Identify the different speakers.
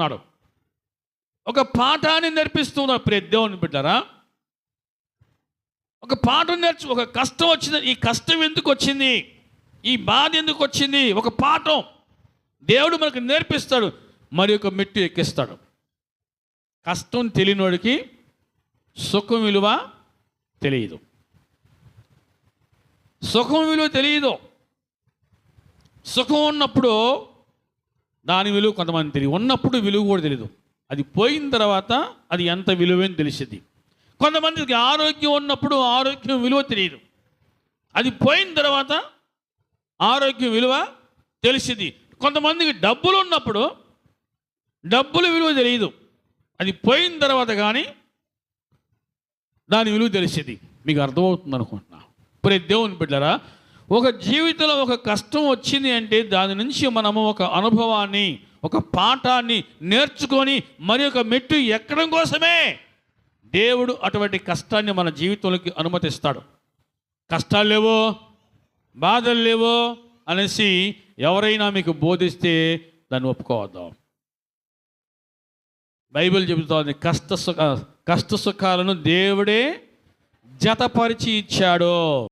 Speaker 1: అన్నాడు ఒక పాఠాన్ని నేర్పిస్తున్నాడు ప్రతి దేవుని బిడ్డారా. ఒక పాఠం నేర్చు ఒక కష్టం వచ్చింది ఈ కష్టం ఎందుకు వచ్చింది? ఈ బాధ ఎందుకు వచ్చింది? ఒక పాఠం దేవుడు మనకు నేర్పిస్తాడు మరి ఒక మెట్టు ఎక్కిస్తాడు. కష్టం తెలియనోడికి సుఖం విలువ తెలియదు. సుఖం విలువ తెలియదు. సుఖం ఉన్నప్పుడు దాని విలువ కొంతమంది తెలియదు. ఉన్నప్పుడు విలువ కూడా తెలియదు అది పోయిన తర్వాత అది ఎంత విలువని తెలిసింది కొంతమందికి ఆరోగ్యం ఉన్నప్పుడు ఆరోగ్యం విలువ తెలియదు. అది పోయిన తర్వాత ఆరోగ్యం విలువ తెలిసింది కొంతమందికి డబ్బులు ఉన్నప్పుడు డబ్బులు విలువ తెలియదు. అది పోయిన తర్వాత కానీ దాని విలువ తెలిసింది మీకు అర్థమవుతుంది అనుకుంటున్నా ఇప్పుడు దేవుని బిడ్డరా ఒక జీవితంలో ఒక కష్టం వచ్చింది అంటే దాని నుంచి మనము ఒక అనుభవాన్ని ఒక పాఠాన్ని నేర్చుకొని మరి ఒక మెట్టు ఎక్కడం కోసమే దేవుడు అటువంటి కష్టాన్ని మన జీవితంలోకి అనుమతిస్తాడు. కష్టాలు లేవో బాధలు లేవో అనేసి ఎవరైనా మీకు బోధిస్తే దాన్ని ఒప్పుకోవద్దాం. బైబిల్ చెబుతోంది కష్ట సుఖ కష్ట సుఖాలను దేవుడే జతపరిచి ఇచ్చాడు.